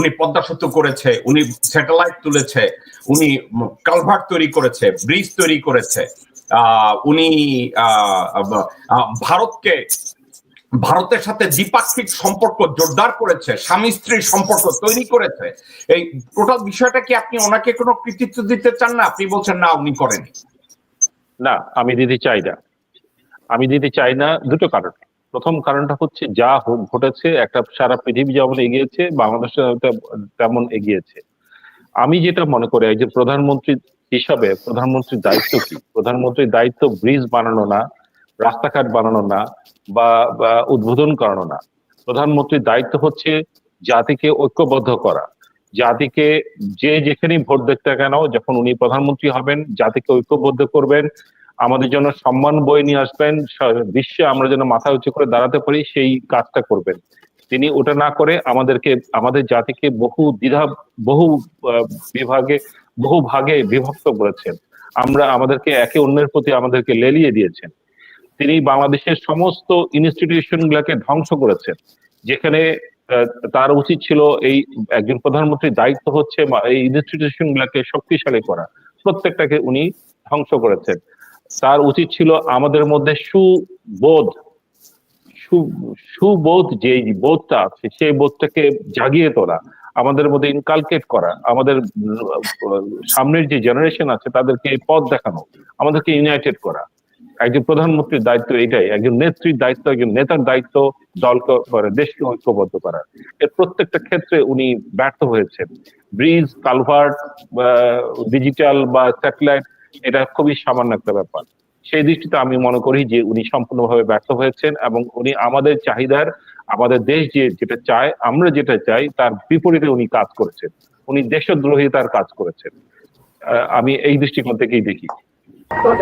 উনি পদ্মা সেতু করেছে, উনি স্যাটেলাইট তুলেছে, উনি কালভার্ট তৈরি করেছে ব্রিজ তৈরি করেছে। উনি ভারতকে, ভারতের সাথে দ্বিপাক্ষিক সম্পর্ক জোরদার করেছে, স্বামী স্ত্রীর সম্পর্ক তৈরি করেছে। এই টোটাল বিষয়টা কি আপনি ওনাকে কোনো কৃতিত্ব দিতে চান না? আপনি বলছেন, না, উনি করেনি না, আমি দিতে চাই না। আমি দিতে চাই না, দুটো কারণ। প্রথম কারণটা হচ্ছে যা ঘটেছে, একটা সারা পৃথিবী যেমন এগিয়েছে বাংলাদেশ তেমন এগিয়েছে। আমি যেটা মনে করি, একজন প্রধানমন্ত্রী হিসাবে প্রধানমন্ত্রীর দায়িত্ব কি? প্রধানমন্ত্রীর দায়িত্ব ব্রিজ বানানো না, রাস্তাঘাট বানানো না, বা উদ্বোধন করানো না। প্রধানমন্ত্রীর দায়িত্ব হচ্ছে জাতিকে ঐক্যবদ্ধ করা। জাতিকে যে যেখানেই ভোট দেখতে কেন, যখন উনি প্রধানমন্ত্রী হবেন, জাতিকে ঐক্যবদ্ধ করবেন আমাদের জন্য সম্মান বয়ে নিয়ে আসবেন বিশ্বে আমরা যেন মাথা উঁচু করে দাঁড়াতে পারি, সেই কাজটা করবেন। তিনি ওটা না করে আমাদেরকে, আমাদের জাতিকে বহু দ্বিধা, বহু বিভাগে, বহু ভাগে বিভক্ত করেছেন। আমরা আমাদেরকে একে অন্যের প্রতি আমাদেরকে লেলিয়ে দিয়েছেন। তিনি বাংলাদেশের সমস্ত ইনস্টিটিউশন গুলাকে ধ্বংস করেছেন। যেখানে তার উচিত ছিল এই একজন প্রধানমন্ত্রীর দায়িত্ব হচ্ছে এই ইনস্টিটিউশন গুলাকে শক্তিশালী করা। প্রত্যেকটাকে উনি ধ্বংস করেছেন। তার উচিত ছিল আমাদের মধ্যে সুবোধ সুবোধ যে বোধটা আছে, সেই বোধটাকে জাগিয়ে তোলা, আমাদের মধ্যে ইনকালকেট করা, আমাদের, সামনের যে জেনারেশন আছে তাদেরকে এই পথ দেখানো, আমাদেরকে ইউনাইটেড করা। একজন প্রধানমন্ত্রীর দায়িত্ব এটাই একজন নেত্রীর দায়িত্ব, একজন নেতার দায়িত্ব দলকে করে, দেশকে ঐক্যবদ্ধ করা। এর প্রত্যেকটা ক্ষেত্রে উনি ব্যর্থ হয়েছেন। ব্রিজ কালভার্ট ডিজিটাল বা স্যাটেলাইট এটা খুবই সামান্য একটা ব্যাপার। সেই দৃষ্টিতে আমি মনে করি যে উনি সম্পূর্ণভাবে ব্যর্থ হয়েছেন এবং উনি আমাদের চাহিদার, আমাদের দেশ যে যেটা চায়, আমরা যেটা চাই, তার বিপরীতে উনি কাজ করেছেন। উনি দেশদ্রোহিতার কাজ করেছেন। আমি এই দৃষ্টিকোণ থেকেই দেখি। তোর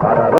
তারা